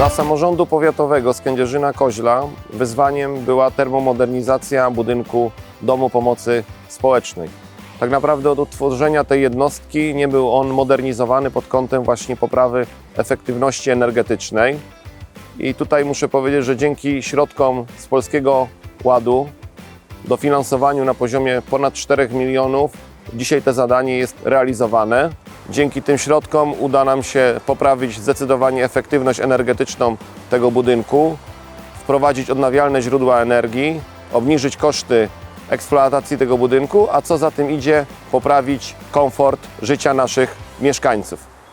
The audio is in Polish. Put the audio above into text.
Dla samorządu powiatowego z Kędzierzyna-Koźla wyzwaniem była termomodernizacja budynku Domu Pomocy Społecznej. Tak naprawdę od utworzenia tej jednostki nie był on modernizowany pod kątem właśnie poprawy efektywności energetycznej. I tutaj muszę powiedzieć, że dzięki środkom z Polskiego Ładu, dofinansowaniu na poziomie ponad 4 milionów, dzisiaj to zadanie jest realizowane. Dzięki tym środkom uda nam się poprawić zdecydowanie efektywność energetyczną tego budynku, wprowadzić odnawialne źródła energii, obniżyć koszty eksploatacji tego budynku, a co za tym idzie, poprawić komfort życia naszych mieszkańców.